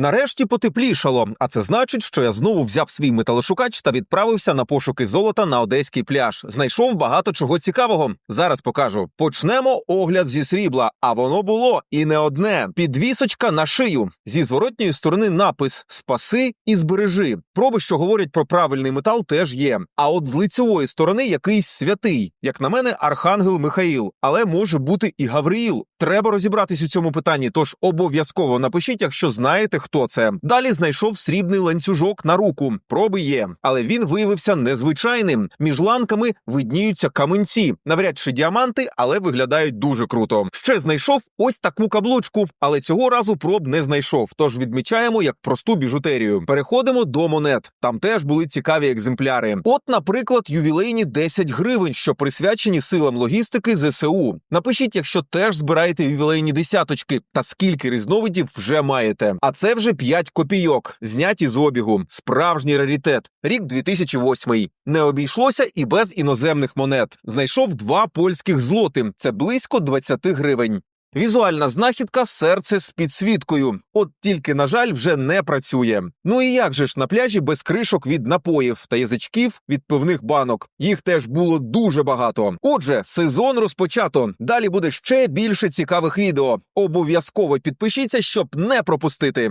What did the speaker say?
Нарешті потеплішало, а це значить, що я знову взяв свій металошукач та відправився на пошуки золота на одеський пляж. Знайшов багато чого цікавого. Зараз покажу. Почнемо огляд зі срібла, а воно було і не одне. Підвісочка на шию. Зі зворотньої сторони напис Спаси і збережи. Проби, що говорять про правильний метал, теж є. А от з лицевої сторони якийсь святий, як на мене, архангел Михаїл, але може бути і Гавриїл. Треба розібратись у цьому питанні, тож обов'язково напишіть, якщо знаєте, хто це. Далі знайшов срібний ланцюжок на руку. Проби є, але він виявився незвичайним. Між ланками видніються каменці, навряд чи діаманти, але виглядають дуже круто. Ще знайшов ось таку каблучку, але цього разу проб не знайшов. Тож відмічаємо як просту біжутерію. Переходимо до монет. Там теж були цікаві екземпляри. От, наприклад, ювілейні 10 гривень, що присвячені силам логістики ЗСУ. Напишіть, якщо теж збираєте ювілейні десяточки, та скільки різновидів вже маєте. А це вже 5 копійок, зняті з обігу. Справжній раритет. Рік 2008. Не обійшлося і без іноземних монет. Знайшов два польських злоти. Це близько 20 гривень. Візуальна знахідка серце з підсвіткою. От тільки, на жаль, вже не працює. Ну і як же ж на пляжі без кришок від напоїв та язичків від пивних банок. Їх теж було дуже багато. Отже, сезон розпочато. Далі буде ще більше цікавих відео. Обов'язково підпишіться, щоб не пропустити.